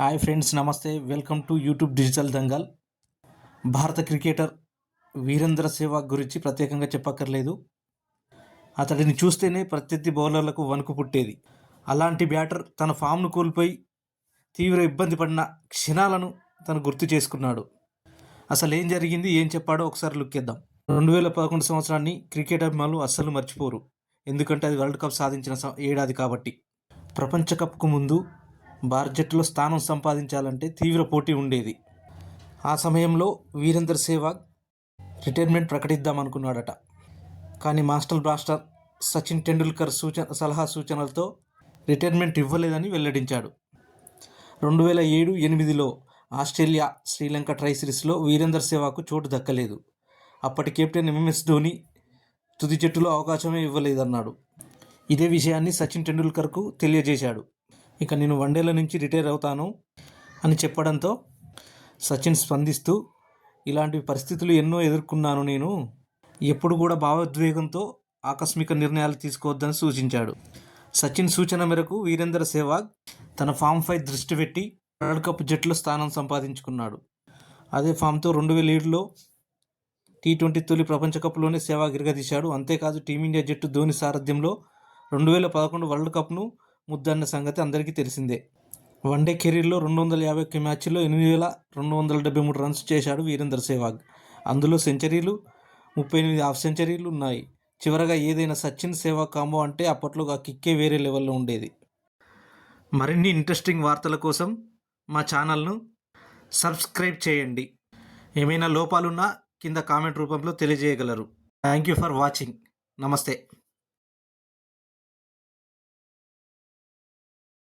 Hi friends నమస్తే. Welcome to YouTube digital Dangal. భారత cricketer Virendra Sehwag గురించి ప్రత్యేకంగా చెప్పక్కర్లేదు. అతడిని చూస్తేనే ప్రత్యర్థి బౌలర్లకు వణుకు పుట్టేది. అలాంటి బ్యాటర్ తన ఫామ్ను కోల్పోయి తీవ్ర ఇబ్బంది పడిన క్షణాలను తను గుర్తు చేసుకున్నాడు. అసలు ఏం జరిగింది ఏం చెప్పాడో ఒకసారి లుక్ ఇద్దాం రెండు వేల పదకొండు సంవత్సరాన్ని క్రికెట్ అభిమానులు అస్సలు మర్చిపోరు. ఎందుకంటే అది వరల్డ్ కప్ సాధించిన ఏడాది కాబట్టి. ప్రపంచ కప్కు ముందు భారత జట్టులో స్థానం సంపాదించాలంటే తీవ్ర పోటీ ఉండేది. ఆ సమయంలో వీరేందర్ సేవాగ్ రిటైర్మెంట్ ప్రకటిద్దామనుకున్నాడట. కానీ మాస్టర్ బ్లాస్టర్ సచిన్ టెండూల్కర్ సూచన సలహా సూచనలతో రిటైర్మెంట్ ఇవ్వలేదని వెల్లడించాడు. రెండు వేల ఏడు ఎనిమిదిలో ఆస్ట్రేలియా శ్రీలంక ట్రై సిరీస్లో వీరేందర్ సేవాకు చోటు దక్కలేదు. అప్పటి కెప్టెన్ ఎంఎస్ ధోని తుది జట్టులో అవకాశమే ఇవ్వలేదన్నాడు. ఇదే విషయాన్ని సచిన్ టెండూల్కర్కు తెలియజేశాడు. ఇక నేను వన్డేల నుంచి రిటైర్ అవుతాను అని చెప్పడంతో సచిన్ స్పందిస్తూ ఇలాంటి పరిస్థితులు ఎన్నో ఎదుర్కొన్నాను నేను. ఎప్పుడు కూడా భావోద్వేగంతో ఆకస్మిక నిర్ణయాలు తీసుకోవద్దని సూచించాడు. సచిన్ సూచన మేరకు వీరేంద్ర సెహ్వాగ్ తన ఫామ్పై దృష్టి పెట్టి వరల్డ్ కప్ జట్టులో స్థానం సంపాదించుకున్నాడు. అదే ఫామ్తో రెండు వేల ఏడులో టీ ట్వంటీ తొలి ప్రపంచ కప్లోనే సెహ్వాగ్ ఇరగదీశాడు. అంతేకాదు టీమిండియా జట్టు ధోని సారథ్యంలో రెండు వేల పదకొండు వరల్డ్ కప్ను ముద్దన్న సంగతి అందరికీ తెలిసిందే. వన్డే కెరీర్లో రెండు వందల యాభై ఒక్క మ్యాచ్లో ఎనిమిది వేల రెండు వందల డెబ్బై మూడు రన్స్ చేశాడు వీరేందర్ సెహ్వాగ్ అందులో సెంచరీలు ముప్పై ఎనిమిది హాఫ్ సెంచరీలు ఉన్నాయి. చివరగా ఏదైనా సచిన్ సేవా కాంబో అంటే అప్పట్లో ఆ కిక్కే వేరే లెవెల్లో ఉండేది. మరిన్ని ఇంట్రెస్టింగ్ వార్తల కోసం మా ఛానల్ను సబ్స్క్రైబ్ చేయండి. ఏమైనా లోపాలున్నా కింద కామెంట్ రూపంలో తెలియజేయగలరు. Thank you for watching. నమస్తే.